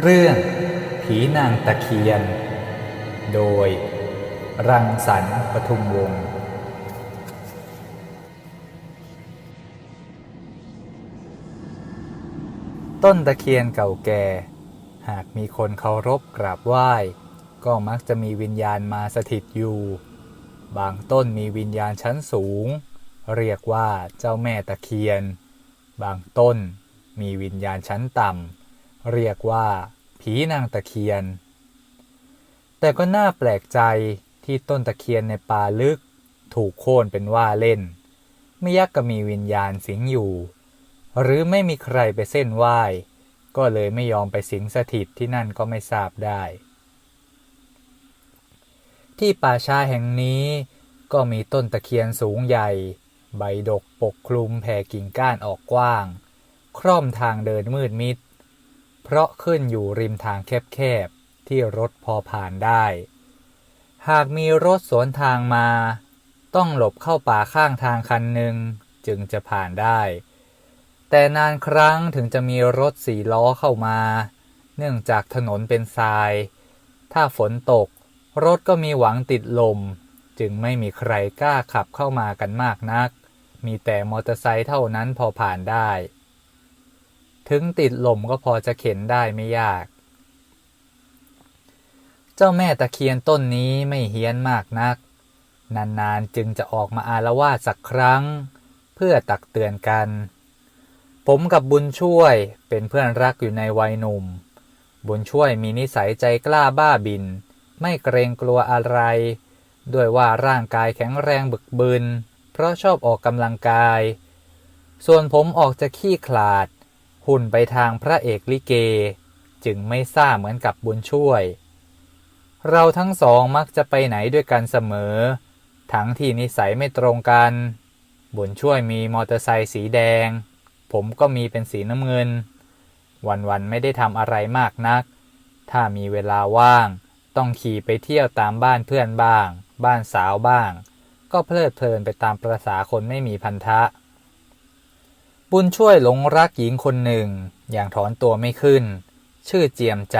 เรื่องผีนางตะเคียน โดย รังสรรค์ปทุมวงศ์ต้นตะเคียนเก่าแก่ หากมีคนเคารพกราบไหว้ ก็มักจะมีวิญญาณมาสถิตอยู่ บางต้นมีวิญญาณชั้นสูง เรียกว่าเจ้าแม่ตะเคียน บางต้นมีวิญญาณชั้นต่ำ เรียกว่าผีนางตะเคียน แต่ก็น่าแปลกใจที่ต้นตะเคียนในป่าลึกถูกโค่นเป็นว่าเล่น ไม่ยักก็มีวิญญาณสิงอยู่ หรือไม่มีใครไปเส้นไหว้ ก็เลยไม่ยอมไปสิงสถิตที่นั่นก็ไม่ทราบได้ ที่ป่าชาแห่งนี้ก็มีต้นตะเคียนสูงใหญ่ ใบดกปกคลุมแผ่กิ่งก้านออกกว้าง คร่อมทางเดินมืดมิด เพราะขึ้นอยู่ริมทางแคบๆ ที่รถพอผ่านได้ หากมีรถสวนทางมา ต้องหลบเข้าป่าข้างทางคันหนึ่งจึงจะผ่านได้ แต่นานครั้งถึงจะมีรถสี่ล้อเข้ามา เนื่องจากถนนเป็นทราย ถ้าฝนตก รถก็มีหวังติดลม จึงไม่มีใครกล้าขับเข้ามากันมากนัก มีแต่มอเตอร์ไซค์เท่านั้นพอผ่านได้ ถึงติดลมก็พอจะเข็นได้ไม่ยาก เจ้าแม่ตะเคียนต้นนี้ไม่เฮี้ยนมากนัก นานๆจึงจะออกมาอาละวาดสักครั้ง เพื่อตักเตือนกัน ผมกับบุญช่วยเป็นเพื่อนรักอยู่ในวัยหนุ่ม บุญช่วยมีนิสัยใจกล้าบ้าบิน ไม่เกรงกลัวอะไร ด้วยว่าร่างกายแข็งแรงบึกบึน เพราะชอบออกกำลังกาย ส่วนผมออกจะขี้ขลาด หุ่นไปทางพระเอกลิเก จึงไม่ซ่าเหมือนกับบุญช่วย เราทั้งสองมักจะไปไหนด้วยกันเสมอ ทั้งที่นิสัยไม่ตรงกัน บุญช่วยมีมอเตอร์ไซค์สีแดง ผมก็มีเป็นสีน้ำเงิน วันๆไม่ได้ทำอะไรมากนัก ถ้ามีเวลาว่าง ต้องขี่ไปเที่ยวตามบ้านเพื่อนบ้าง บ้านสาวบ้าง ก็เพลิดเพลินไปตามประษาคนไม่มีพันธะ บุญช่วยหลงรักหญิงคนหนึ่ง อย่างถอนตัวไม่ขึ้น ชื่อเจียมใจ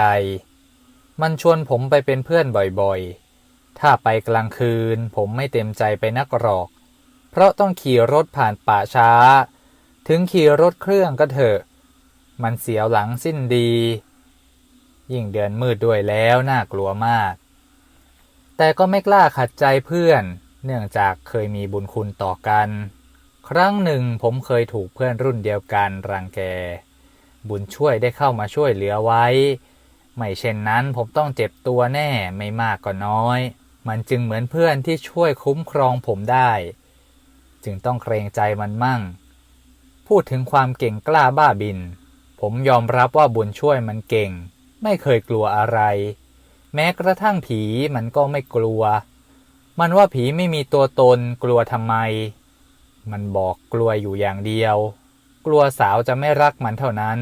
มันชวนผมไปเป็นเพื่อนบ่อยๆ ถ้าไปกลางคืนผมไม่เต็มใจไปนักหรอก เพราะต้องขี่รถผ่านป่าช้า ถึงขี่รถเครื่องก็เถอะ มันเสียวหลังสิ้นดี ยิ่งเดือนมืดด้วยแล้วน่ากลัวมาก แต่ก็ไม่กล้าขัดใจเพื่อน เนื่องจากเคยมีบุญคุณต่อกัน ครั้งหนึ่งผมเคยถูกเพื่อนรุ่นเดียวกันรังแก บุญช่วยได้เข้ามาช่วยเหลือไว้ ไม่เช่นนั้นผมต้องเจ็บตัวแน่ไม่มากก็น้อย มันจึงเหมือนเพื่อนที่ช่วยคุ้มครองผมได้ จึงต้องเกรงใจมันมั่ง พูดถึงความเก่งกล้าบ้าบิน ผมยอมรับว่าบุญช่วยมันเก่ง ไม่เคยกลัวอะไร แม้กระทั่งผีมันก็ไม่กลัว มันว่าผีไม่มีตัวตนกลัวทำไม มันบอกกลัวอยู่อย่างเดียว กลัวสาวจะไม่รักมันเท่านั้น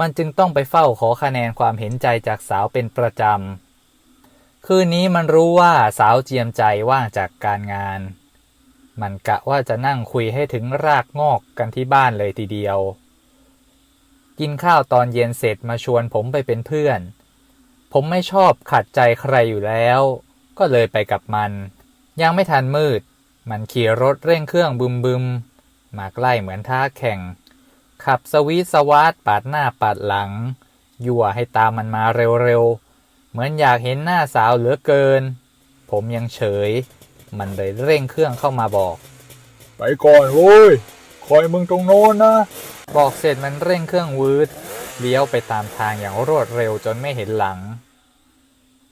มันจึงต้องไปเฝ้าขอคะแนนความเห็นใจจากสาวเป็นประจำ คืนนี้มันรู้ว่าสาวเจียมใจว่างจากการงาน มันกะว่าจะนั่งคุยให้ถึงรากงอกกันที่บ้านเลยทีเดียว กินข้าวตอนเย็นเสร็จมาชวนผมไปเป็นเพื่อน ผมไม่ชอบขัดใจใครอยู่แล้ว ก็เลยไปกับมัน ยังไม่ทันมืด มันขี่รถเร่งเครื่องบึมบึมๆมาใกล้เหมือนท้าแข่ง ขับสวีทสวาร์ทปาดหน้าปาดหลัง ยั่วให้ตามมันมาเร็วๆ เหมือนอยากเห็นหน้าสาวเหลือเกิน ผมยังเฉย มันเลยเร่งเครื่องเข้ามาบอก ไปก่อนเว้ยคอยมึงตรงโน้นนะ บอกเสร็จมันเร่งเครื่องวืดเลี้ยวไปตามทางอย่างรวดเร็วจนไม่เห็นหลัง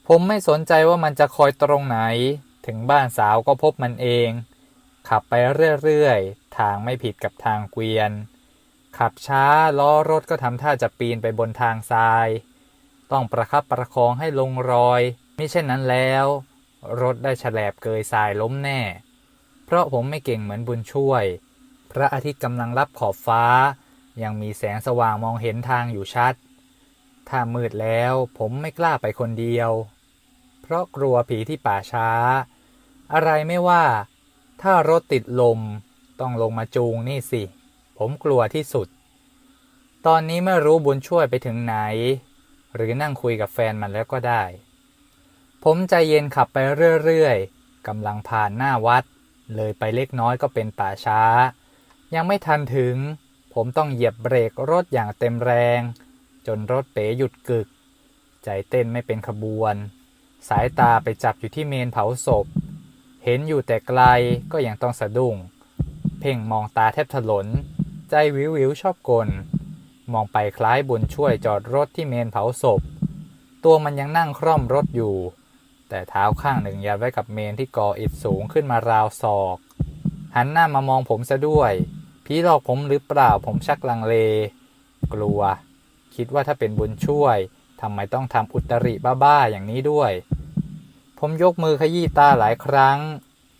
ผมไม่สนใจว่ามันจะคอยตรงไหน ถึงบ้านสาวก็พบมันเอง ขับไปเรื่อยๆ ทางไม่ผิดกับทางเกวียน ขับช้าล้อรถก็ทำท่าจะปีนไปบนทางทราย ต้องประคับประคองให้ลงรอยมิเช่นนั้นแล้ว รถได้ฉลบเกยทรายล้มแน่ เพราะผมไม่เก่งเหมือนบุญช่วย พระอาทิตย์กำลังรับขอบฟ้า ยังมีแสงสว่างมองเห็นทางอยู่ชัด ถ้ามืดแล้วผมไม่กล้าไปคนเดียว เพราะกลัวผีที่ป่าช้า อะไรไม่ว่า ถ้ารถติดลมต้องลงมาจูงนี่สิ ผมกลัวที่สุด ตอนนี้ไม่รู้บุญช่วยไปถึงไหน หรือนั่งคุยกับแฟนมันแล้วก็ได้ ผมใจเย็นขับไปเรื่อยๆกำลังผ่านหน้าวัด เลยไปเล็กน้อยก็เป็นป่าช้า ยังไม่ทันถึง ผมต้องเหยียบเบรกรถอย่างเต็มแรง จนรถเป๋หยุดกึก ใจเต้นไม่เป็นขบวน สายตาไปจับอยู่ที่เมนเผาศพ เห็นอยู่แต่ไกลก็ยังต้องสะดุ้ง เพ่งมองตาแทบถลน ใจวิววิวชอบกล มองไปคล้ายบุญช่วยจอดรถที่เมนเผาศพ ตัวมันยังนั่งคร่อมรถอยู่ แต่เท้าข้างหนึ่งยัดไว้กับเมนที่ก่ออิฐสูงขึ้นมาราวศอก หันหน้ามามองผมซะด้วยผีหลอกผมหรือเปล่าผมชักลังเล กลัว คิดว่าถ้าเป็นบุญช่วยทำไมต้องทำอุตริบ้าๆอย่างนี้ด้วย ผมยกมือขยี้ตาหลายครั้ง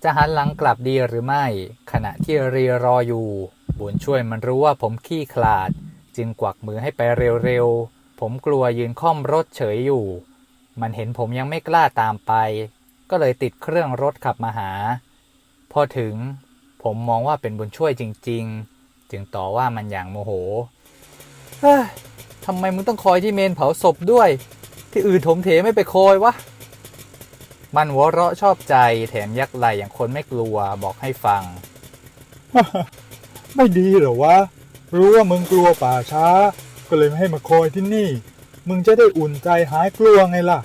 จะหันหลังกลับดีหรือไม่ ขณะที่รีรออยู่ บุญช่วยมันรู้ว่าผมขี้ขลาด จึงกวักมือให้ไปเร็วๆ ผมกลัวยืนค่อมรถเฉยอยู่ มันเห็นผมยังไม่กล้าตามไป ก็เลยติดเครื่องรถขับมาหา พอถึง ผมมองว่าเป็นบุญช่วยจริง ๆ จึงต่อว่ามันอย่างโมโหทำไมมึงต้องคอยที่เมนเผาศพด้วย ที่อื่นถมเถไม่ไปคอยวะ มันหัวเราะชอบใจแถมยักไหลอย่างคนไม่กลัวบอกให้ฟัง ไม่ดีเหรอวะ รู้ว่ามึงกลัวป่าช้า ก็เลยไม่ให้มาคอยที่นี่ มึงจะได้อุ่นใจหายกลัวไงล่ะ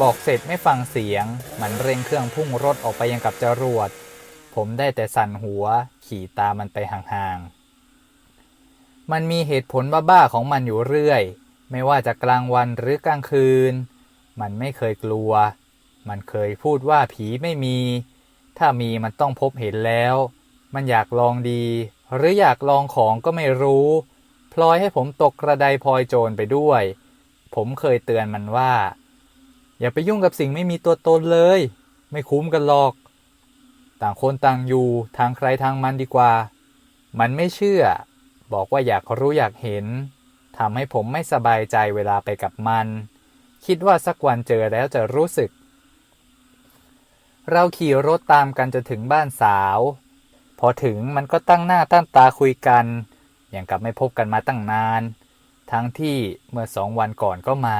บอกเสร็จไม่ฟังเสียง มันเร่งเครื่องพุ่งรถออกไปยังกับจรวด ผมได้แต่สั่นหัว ขี่ตามมันไปห่างๆ มันมีเหตุผลบ้าๆของมันอยู่เรื่อย ไม่ว่าจะกลางวันหรือกลางคืน มันไม่เคยกลัว มันเคยพูดว่าผีไม่มี ถ้ามีมันต้องพบเห็นแล้ว มันอยากลองดี หรืออยากลองของก็ไม่รู้ พลอยให้ผมตกกระไดพลอยโจรไปด้วย ผมเคยเตือนมันว่า อย่าไปยุ่งกับสิ่งไม่มีตัวตนเลย ไม่คุ้มกันหรอก ต่างคนต่างอยู่ทางใครทางมันดีกว่า มันไม่เชื่อ บอกว่าอยากรู้อยากเห็นทำให้ผมไม่สบายใจเวลาไปกับมัน คิดว่าสักวันเจอแล้วจะรู้สึก เราขี่รถตามกันจนถึงบ้านสาว พอถึงมันก็ตั้งหน้าตั้งตาคุยกัน อย่างกับไม่พบกันมาตั้งนาน ทั้งที่เมื่อสองวันก่อนก็มา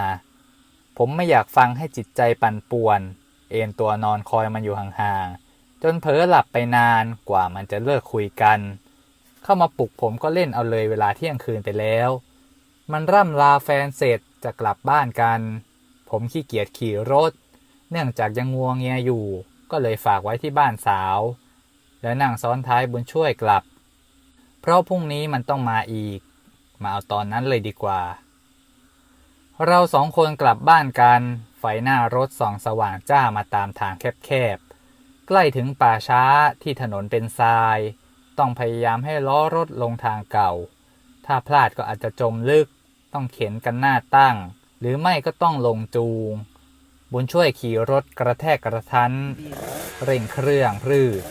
ผมไม่อยากฟังให้จิตใจปั่นป่วน เอนตัวนอนคอยมันอยู่ห่างๆ จนเผลอหลับไปนานกว่ามันจะเลิกคุยกัน เข้ามาปลุกผมก็เล่นเอาเลยเวลาเที่ยงคืนไปแล้ว มันร่ำลาแฟนเสร็จจะกลับบ้านกัน ผมขี้เกียจขี่รถ เนื่องจากยังงัวงเงียอยู่ ก็เลยฝากไว้ที่บ้านสาว แล้วนั่งซ้อนท้ายบุญช่วยกลับ เพราะพรุ่งนี้มันต้องมาอีก มาเอาตอนนั้นเลยดีกว่า เราสองคนกลับบ้านกัน ไฟหน้ารถส่องสว่างจ้ามาตามทางแคบๆ ใกล้ถึงป่าช้าที่ถนนเป็นทราย ต้องพยายามให้ล้อรถลงทางเก่า ถ้าพลาดก็อาจจะจมลึก ต้องเข็นกันหน้าตั้ง หรือไม่ก็ต้องลงจูง บุญช่วยขี่รถกระแทกกระทัน เร่งเครื่องรืด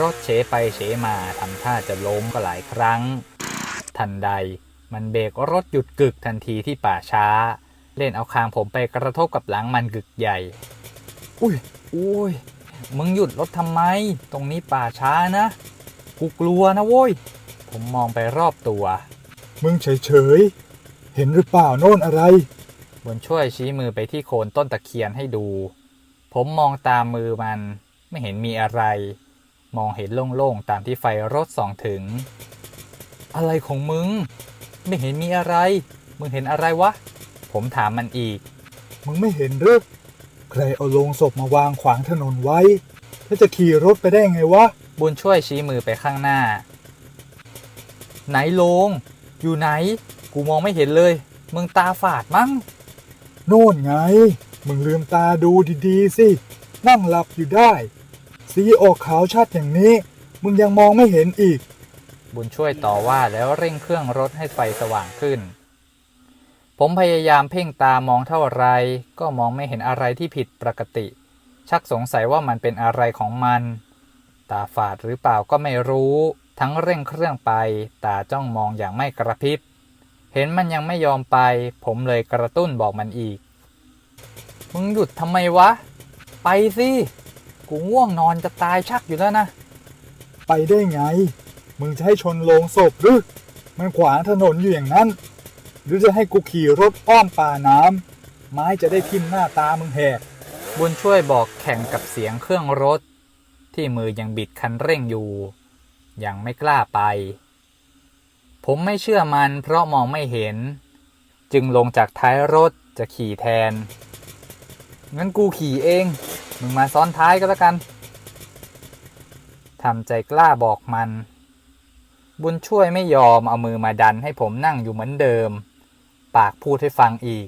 รถเฉไปเฉมาทำท่าจะล้มก็หลายครั้ง ทันใดมันเบรกรถหยุดกึกทันทีที่ป่าช้า เล่นเอาคางผมไปกระทบกับหลังมันกึกใหญ่ อุ้ยอุ้ยมึงหยุดรถทำไม ตรงนี้ป่าช้านะ กูกลัวนะโว้ย ผมมองไปรอบตัว มึงเฉยๆ เห็นหรือเปล่าโน่นอะไร บุญช่วยชี้มือไปที่โคนต้นตะเคียนให้ดู ผมมองตามมือมันไม่เห็นมีอะไร มองเห็นโล่งๆตามที่ไฟรถส่องถึง อะไรของมึง ไม่เห็นมีอะไร มึงเห็นอะไรวะ ผมถามมันอีก มึงไม่เห็นหรือใครเอาโลงศพมาวางขวางถนนไว้ถ้าจะขี่รถไปได้ไงวะ บุญช่วยชี้มือไปข้างหน้า ไหนโลง อยู่ไหน กูมองไม่เห็นเลย มึงตาฝาดมั้ง โน่นไง มึงลืมตาดูดีๆ สิ นั่งหลับอยู่ได้ สีออกขาวชัดอย่างนี้ มึงยังมองไม่เห็นอีก บุญช่วยต่อว่าแล้วเร่งเครื่องรถให้ไฟสว่างขึ้น ผมพยายามเพ่งตามองเท่าไร ก็มองไม่เห็นอะไรที่ผิดปกติ ชักสงสัยว่ามันเป็นอะไรของมัน ตาฝาดหรือเปล่าก็ไม่รู้ ทั้งเร่งเครื่องไป ตาจ้องมองอย่างไม่กระพริบ เห็นมันยังไม่ยอมไป ผมเลยกระตุ้นบอกมันอีก มึงหยุดทำไมวะ ไปสิ กูง่วงนอนจะตายชักอยู่แล้วนะ ไปได้ไง มึงจะให้ชนโลงศพหรือ มันขวางถนนอยู่อย่างนั้นมหรือจะให้กูขี่รถอ้อมป่าน้ำไม้จะได้ทิ่มหน้าตามึงแหก บุญช่วยบอกแข่งกับเสียงเครื่องรถ ที่มือยังบิดคันเร่งอยู่ ยังไม่กล้าไป ผมไม่เชื่อมันเพราะมองไม่เห็น จึงลงจากท้ายรถจะขี่แทน งั้นกูขี่เอง มึงมาซ้อนท้ายก็แล้วกันทำใจกล้าบอกมัน บุญช่วยไม่ยอมเอามือมาดันให้ผมนั่งอยู่เหมือนเดิม ปากพูดให้ฟังอีก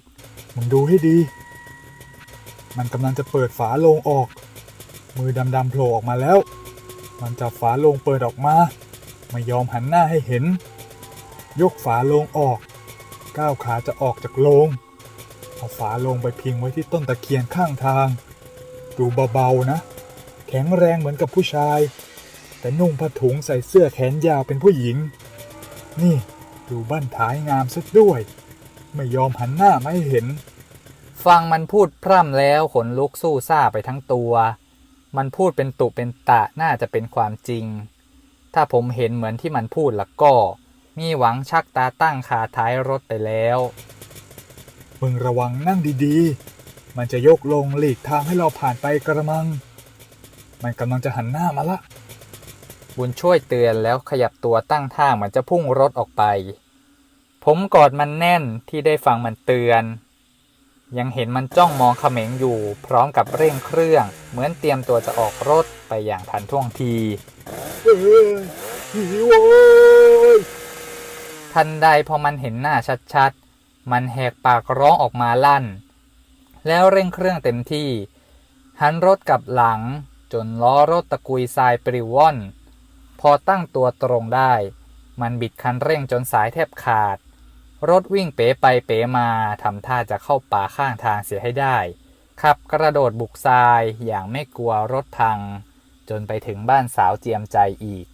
มึงดูให้ดี มันกำลังจะเปิดฝาโลงออก มือดำๆโผล่ออกมาแล้ว มันจับฝาโลงเปิดออกมา ไม่ยอมหันหน้าให้เห็น ยกฝาโลงออก ก้าวขาจะออกจากโลง เอาฝาโลงไปพิงไว้ที่ต้นตะเคียนข้างทาง ดูเบาๆนะ แข็งแรงเหมือนกับผู้ชาย แต่นุ่งผ้าถุงใส่เสื้อแขนยาวเป็นผู้หญิง นี่ดูบั้นท้ายงามซะด้วย ไม่ยอมหันหน้าไมาให้เห็น ฟังมันพูดพร่ำแล้วขนลุกสู้ซ่าไปทั้งตัว มันพูดเป็นตุเป็นตะน่าจะเป็นความจริง ถ้าผมเห็นเหมือนที่มันพูดละก็ มีหวังชักตาตั้งคาท้ายรถไปแล้ว มึงระวังนั่งดีๆ มันจะยกลงหลีกทางให้เราผ่านไปกระมัง มันกำลังจะหันหน้ามาละ บุญช่วยเตือนแล้วขยับตัวตั้งท่าเหมือนจะพุ่งรถออกไป ผมกอดมันแน่นที่ได้ฟังมันเตือน ยังเห็นมันจ้องมองเขม็งอยู่ พร้อมกับเร่งเครื่อง เหมือนเตรียมตัวจะออกรถไปอย่างทันท่วงทีเอ้ยผีโว้ย ทันใดพอมันเห็นหน้าชัดๆ มันแหกปากร้องออกมาลั่น แล้วเร่งเครื่องเต็มที่ หันรถกลับหลังจนล้อรถตะกุยทรายปลิวว่อน พอตั้งตัวตรงได้ มันบิดคันเร่งจนสายแทบขาด รถวิ่งเป๋ไปเป๋มาทำท่าจะเข้าป่าข้างทางเสียให้ได้ ขับกระโดดบุกทรายอย่างไม่กลัวรถพัง จนไปถึงบ้านสาวเจียมใจอีก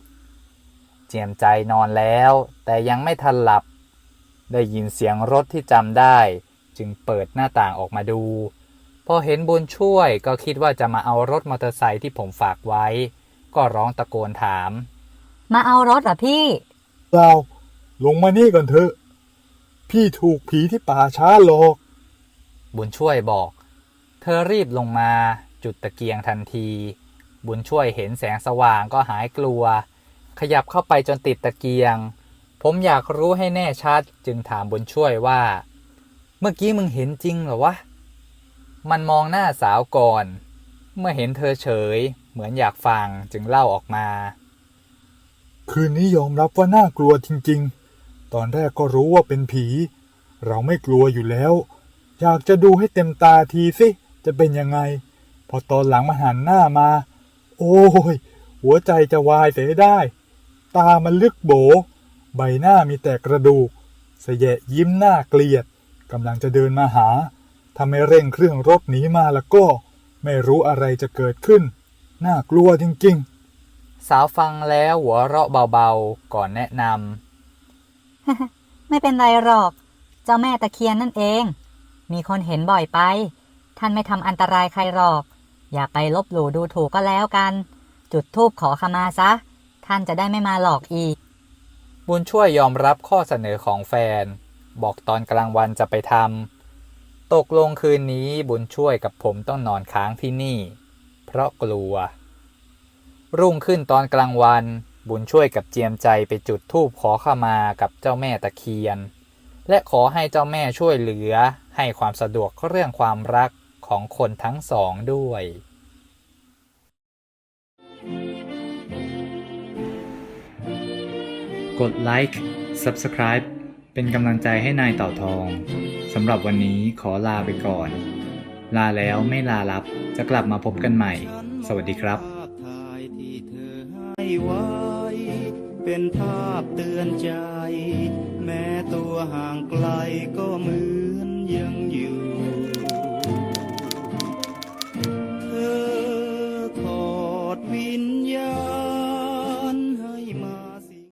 เจียมใจนอนแล้ว แต่ยังไม่ทันหลับ ได้ยินเสียงรถที่จำได้ จึงเปิดหน้าต่างออกมาดู พอเห็นบุญช่วยก็คิดว่าจะมาเอารถมอเตอร์ไซค์ที่ผมฝากไว้ ก็ร้องตะโกนถาม มาเอารถเหรอพี่ เราลงมานี่ก่อนเถอะ พี่ถูกผีที่ป่าช้าหลอก บุญช่วยบอก เธอรีบลงมาจุดตะเกียงทันที บุญช่วยเห็นแสงสว่างก็หายกลัว ขยับเข้าไปจนติดตะเกียง ผมอยากรู้ให้แน่ชัดจึงถามบุญช่วยว่า เมื่อกี้มึงเห็นจริงเหรอวะ มันมองหน้าสาวก่อน เมื่อเห็นเธอเฉย เหมือนอยากฟังจึงเล่าออกมา คืนนี้ยอมรับว่าน่ากลัวจริง ๆ ตอนแรกก็รู้ว่าเป็นผี เราไม่กลัวอยู่แล้ว อยากจะดูให้เต็มตาทีสิจะเป็นยังไง พอตอนหลังมาหันหน้ามา โอ้ยหัวใจจะวายเสียได้ ตามันลึกโบ ใบหน้ามีแต่กระดูกเสยะยิ้มหน้าเกลียดกำลังจะเดินมาหาถ้าไม่เร่งเครื่องรถหนีมาแล้วก็ ไม่รู้อะไรจะเกิดขึ้น น่ากลัวจริงๆ สาวฟังแล้วหัวเราะเบาๆ ก่อนแนะนไม่เป็นไรหรอก เจ้าแม่ตะเคียนนั่นเอง มีคนเห็นบ่อยไป ท่านไม่ทำอันตรายใครหรอก อย่าไปลบหลู่ดูถูกก็แล้วกัน จุดธูปขอขมาซะ ท่านจะได้ไม่มาหลอกอีก บุญช่วยยอมรับข้อเสนอของแฟน บอกตอนกลางวันจะไปทำตกลงคืนนี้บุญช่วยกับผมต้องนอนค้างที่นี่ เพราะกลัว รุ่งขึ้นตอนกลางวัน บุญช่วยกับเจียมใจไปจุดธูปขอขมากับเจ้าแม่ตะเคียน และขอให้เจ้าแม่ช่วยเหลือ ให้ความสะดวกเรื่องความรักของคนทั้งสองด้วย กดไลค์ Subscribe เป็นกำลังใจให้นายเต่าทองสำหรับวันนี้ขอลาไปก่อน ลาแล้วไม่ลาลับจะกลับมาพบกันใหม่ สวัสดีครับเป็นภาพเตือนใจ แม้ตัวห่างไกลก็มือ